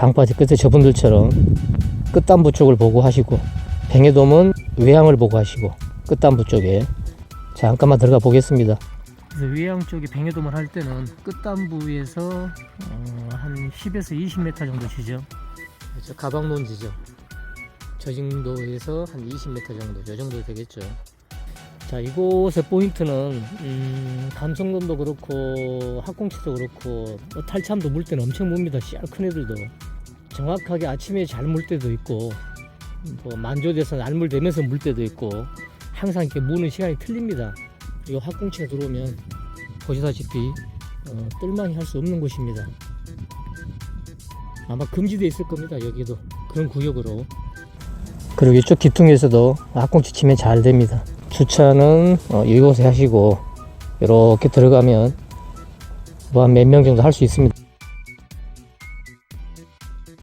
방파제 끝에 저분들처럼 끝단부 쪽을 보고 하시고 뱅에돔은 외양을 보고 하시고 끝단부 쪽에. 자 잠깐만 들어가 보겠습니다. 그래서 외양 쪽에 뱅에돔을 할 때는 끝단부에서 어, 한 10에서 20m 정도 지점 그렇죠. 가방 논 지점 저 정도에서 한 20m 정도 저 정도 되겠죠. 자 이곳의 포인트는 음, 감성돔도 그렇고 학꽁치도 그렇고 뭐 탈참도 물 때는 엄청 뭅니다. 씨알 큰 애들도 정확하게 아침에 잘 물 때도 있고 뭐 만조돼서 알물 되면서 물 때도 있고 항상 이렇게 무는 시간이 틀립니다. 이 학꽁치가 들어오면 보시다시피 어, 뜰만이 할 수 없는 곳입니다. 아마 금지되어 있을 겁니다 여기도. 그런 구역으로. 그리고 이쪽 기퉁에서도 학꽁치 치면 잘 됩니다. 주차는 어, 이곳에 하시고 이렇게 들어가면 뭐 한 몇 명 정도 할 수 있습니다